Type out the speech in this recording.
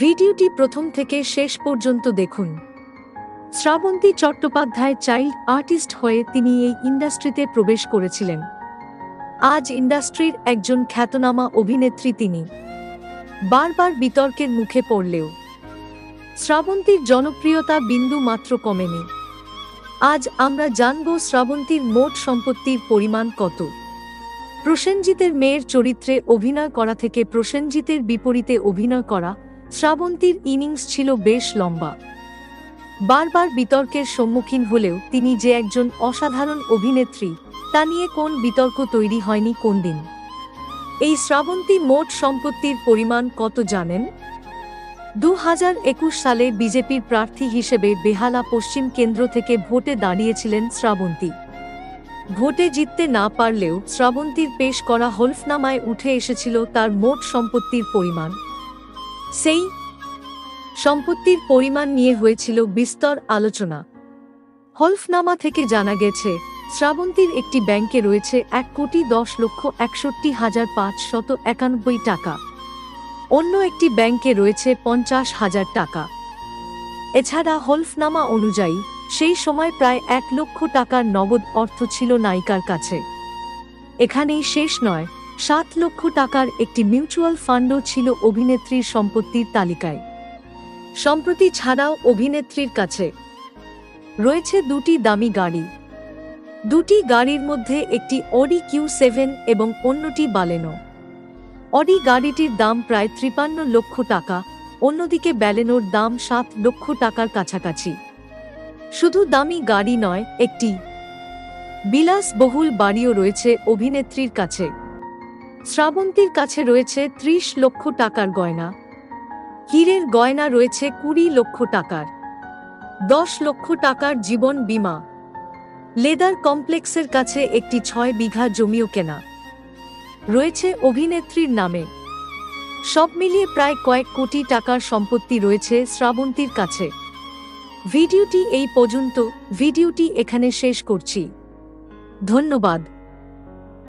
ভিডিওটি প্রথম থেকে শেষ পর্যন্ত দেখুন। শ্রাবন্তী চট্টোপাধ্যায় চাইল্ড আর্টিস্ট হয়ে তিনি এই ইন্ডাস্ট্রিতে প্রবেশ করেছিলেন। আজ ইন্ডাস্ট্রির একজন খ্যাতনামা অভিনেত্রী তিনি। বারবার বিতর্কের মুখে পড়লেও। শ্রাবন্তীর জনপ্রিয়তা বিন্দু মাত্র কমেনি। আজ আমরা জানব শ্রাবন্তীর মোট সম্পত্তির পরিমাণ কত। প্রসেনজিতের মেয়ের চরিত্রে অভিনয় করা থেকে প্রসেনজিতের বিপরীতে অভিনয় করা শ্রাবন্তীর ইনিংস ছিল বেশ লম্বা। বারবার বিতর্কের সম্মুখীন হলেও তিনি যে একজন অসাধারণ অভিনেত্রী, তা নিয়ে কোন বিতর্ক তৈরি হয়নি কোন দিন। এই শ্রাবন্তী মোট সম্পত্তির পরিমাণ কত জানেন? দু হাজার একুশ সালে বিজেপির প্রার্থী হিসেবে বেহালা পশ্চিম কেন্দ্র থেকে ভোটে দাঁড়িয়েছিলেন শ্রাবন্তী। ভোটে জিততে না পারলেও শ্রাবন্তীর পেশ করা হলফনামায় উঠে এসেছিল তার মোট সম্পত্তির পরিমাণ। সেই সম্পত্তির পরিমাণ নিয়ে হয়েছিল বিস্তর আলোচনা। হলফনামা থেকে জানা গেছে, শ্রাবন্তীর একটি ব্যাংকে রয়েছে এক কোটি দশ লক্ষ একষট্টি হাজার পাঁচশত একানব্বই টাকা। অন্য একটি ব্যাংকে রয়েছে পঞ্চাশ হাজার টাকা। এছাড়া হলফনামা অনুযায়ী, সেই সময় প্রায় এক লক্ষ টাকার নগদ অর্থ ছিল নায়িকার কাছে। এখানেই শেষ নয় সাত লক্ষ টাকার একটি মিউচুয়াল ফান্ডও ছিল অভিনেত্রীর সম্পত্তির তালিকায়। সম্প্রতি ছাড়াও অভিনেত্রীর কাছে রয়েছে দুটি দামি গাড়ি। দুটি গাড়ির মধ্যে একটি অডি কিউ সেভেন এবং অন্যটি বালেনো অডি গাড়িটির দাম প্রায় ত্রিপান্ন লক্ষ টাকা, অন্যদিকে ব্যালেনোর দাম সাত লক্ষ টাকার কাছাকাছি। শুধু দামি গাড়ি নয়, একটি বিলাসবহুল বাড়িও রয়েছে অভিনেত্রীর কাছে। শ্রাবন্তীর কাছে রয়েছে ত্রিশ লক্ষ টাকার গয়না। হীরের গয়না রয়েছে কুড়ি লক্ষ টাকার। দশ লক্ষ টাকার জীবন বীমা। লেদার কমপ্লেক্সের কাছে একটি ছয় বিঘা জমিও কেনা। রয়েছে অভিনেত্রীর নামে। সব মিলিয়ে প্রায় কয়েক কোটি টাকার সম্পত্তি রয়েছে শ্রাবন্তীর কাছে। ভিডিওটি এই পর্যন্ত। ভিডিওটি এখানে শেষ করছি। ধন্যবাদ।